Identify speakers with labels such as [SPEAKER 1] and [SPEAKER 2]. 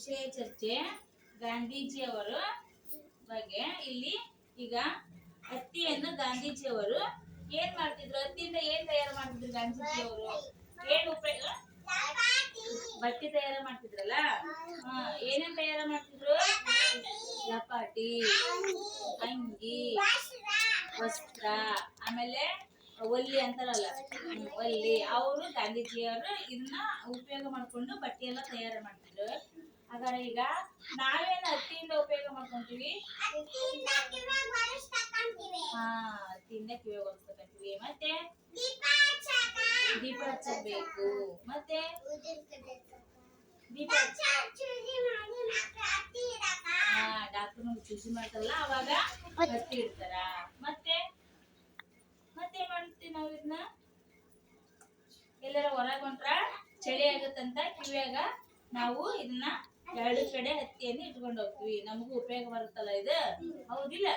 [SPEAKER 1] ವಿಷಯ ಚರ್ಚೆ ಗಾಂಧೀಜಿಯವರು ಬಗ್ಗೆ. ಇಲ್ಲಿ ಈಗ ಹತ್ತಿಯನ್ನು ಗಾಂಧೀಜಿಯವರು ಏನ್ ಮಾಡ್ತಿದ್ರು? ಹತ್ತಿಯಿಂದ ಏನ್ ತಯಾರು ಮಾಡ್ತಿದ್ರು ಗಾಂಧೀಜಿಯವರು? ಏನ್ ಉಪಯೋಗ ಬಟ್ಟೆ ತಯಾರ ಮಾಡ್ತಿದ್ರಲ್ಲ? ಏನೇನ್ ತಯಾರ ಮಾಡ್ತಿದ್ರು? ಲಪಾಟಿ ಅಂಗಿ, ವಸ್ತ್ರ, ಆಮೇಲೆ ಒಲ್ಲಿ ಅಂತಾರಲ್ಲ? ಒಲ್ಲಿ. ಅವರು ಗಾಂಧೀಜಿಯವರು ಇದನ್ನ ಉಪಯೋಗ ಮಾಡ್ಕೊಂಡು ಬಟ್ಟೆ ಎಲ್ಲ ತಯಾರ ಮಾಡ್ತಿದ್ರು. ಹಾಗಾದ್ರೆ ಈಗ ನಾವೇನು ಹತ್ತಿಯಿಂದ ಉಪಯೋಗ ಮಾಡ್ಕೊಂತೀವಿ? ಹಾ, ಹತ್ತಿಯಿಂದ ಕಿವಿ ಒರೆಸ್ಕೊತೀವಿ ಮತ್ತೆ? ದೀಪ ಹಚ್ಚಬೇಕು. ಮತ್ತೆ? ದೀಪ ಡಾಕ್ಟರ್ ಚೂಸಿ ಮಾಡ್ತಾರಲ್ಲ, ಅವಾಗ ಹತ್ತಿ ಇಡ್ತಾರ. ಮತ್ತೆ? ಮತ್ತೆ ಮಾಡ್ತೀವಿ ನಾವು ಇದನ್ನ ಎಲ್ಲರ ಹೊರಗ್ ಹೊಂಟ್ರ ಚಳಿ ಆಗತ್ತಂತ ಕಿವಿಯಾಗ ನಾವು ಇದನ್ನ ಎರಡು ಕಡೆ ಹತ್ತಿಯನ್ನು ಇಟ್ಕೊಂಡು ಹೋಗ್ತೀವಿ. ನಮಗೂ ಉಪಯೋಗ ಬರುತ್ತಲ್ಲ ಇದು? ಹೌದಿಲ್ಲ?